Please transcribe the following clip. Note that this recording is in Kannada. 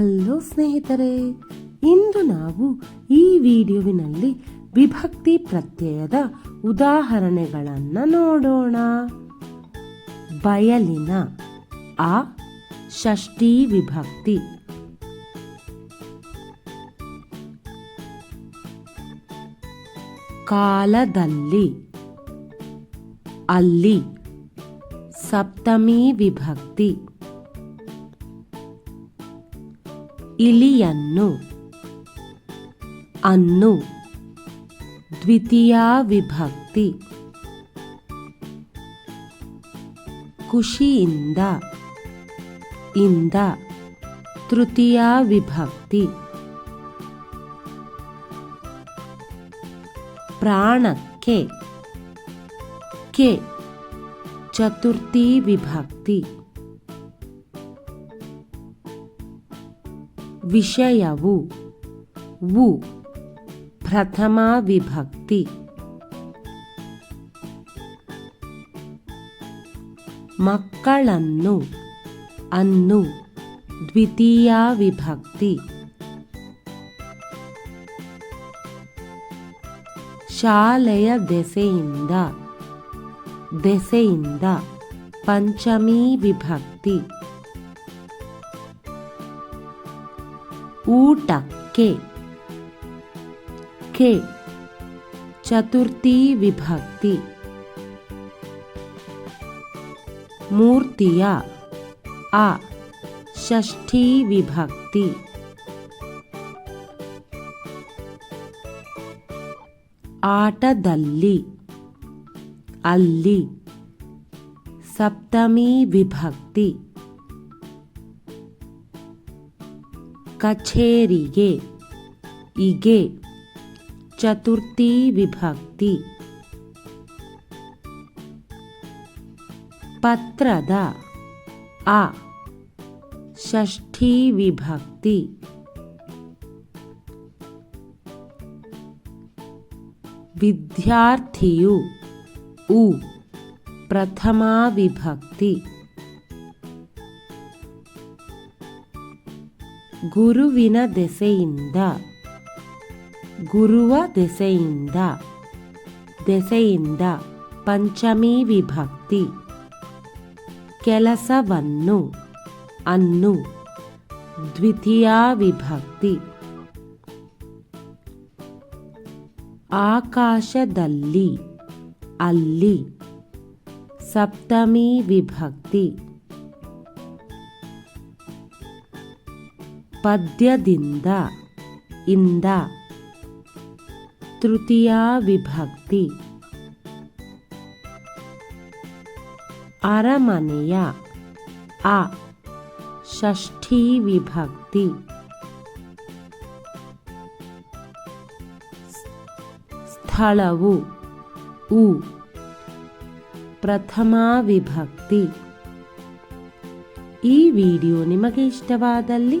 ಹಲೋ ಸ್ನೇಹಿತರೆ, ಇಂದು ನಾವು ಈ ವಿಡಿಯೋವಿನಲ್ಲಿ ವಿಭಕ್ತಿ ಪ್ರತ್ಯಯದ ಉದಾಹರಣೆಗಳನ್ನು ನೋಡೋಣ. ಬಯಲಿನ ಆ ಷಷ್ಠಿ ವಿಭಕ್ತಿ. ಕಾಲದಲ್ಲಿ, ಅಲ್ಲಿ ಸಪ್ತಮಿ ವಿಭಕ್ತಿ. ಇಲಿಯನ್ನು. ಅನ್ನು. ದ್ವಿತೀಯ ವಿಭಕ್ತಿ. ಖುಷಿಯಿಂದ ಇಂದ. ತೃತೀಯ ವಿಭಕ್ತಿ. ಪ್ರಾಣಕ್ಕೆ. ಕೆ. ಚತುರ್ಥಿ ವಿಭಕ್ತಿ. ವಿಷಯವು. ವು. ಪ್ರಥಮ ವಿಭಕ್ತಿ. ಮಕ್ಕಳನ್ನು ಅನ್ನು ದ್ವಿತೀಯ ವಿಭಕ್ತಿ. ಶಾಲೆಯ ದೆಸೆಯಿಂದ ದೆಸೆಯಿಂದ ಪಂಚಮಿ ವಿಭಕ್ತಿ. ಊಟಕ್ಕೆ. ಕೆ. ಚತುರ್ಥಿ ವಿಭಕ್ತಿ. ಮೂರ್ತಿಯ ಆ ಷಷ್ಠಿ ವಿಭಕ್ತಿ. ಆಟದಲ್ಲಿ ಅಲ್ಲಿ ಸಪ್ತಮಿ ವಿಭಕ್ತಿ. ಕಛೇರಿಗೆ ಇಗೆ ಚತುರ್ಥಿ ವಿಭಕ್ತಿ ಪತ್ರದ ಆ ಷಷ್ಠಿ ವಿಭಕ್ತಿ ವಿದ್ಯಾರ್ಥಿಯು ಉ ಪ್ರಥಮ ವಿಭಕ್ತಿ ಗುರುವಿನ ದೆಸೆಯಿಂದ. ಗುರುವ ದೆಸೆಯಿಂದ. ದೆಸೆಯಿಂದ ಪಂಚಮಿ ವಿಭಕ್ತಿ. ಕೆಲಸವನ್ನು ಅನ್ನು ದ್ವಿತೀಯ ವಿಭಕ್ತಿ. ಆಕಾಶದಲ್ಲಿ ಅಲ್ಲಿ ಸಪ್ತಮಿ ವಿಭಕ್ತಿ. ಪದ್ಯದಿಂದ ಇಂದ ತೃತೀಯ ವಿಭಕ್ತಿ. ಅರಮನೆಯ ಆ ಷಷ್ಠಿ ವಿಭಕ್ತಿ. ಸ್ಥಳವು ಉ. ಪ್ರಥಮ ವಿಭಕ್ತಿ. ಈ ವಿಡಿಯೋ ನಿಮಗೆ ಇಷ್ಟವಾದಲ್ಲಿ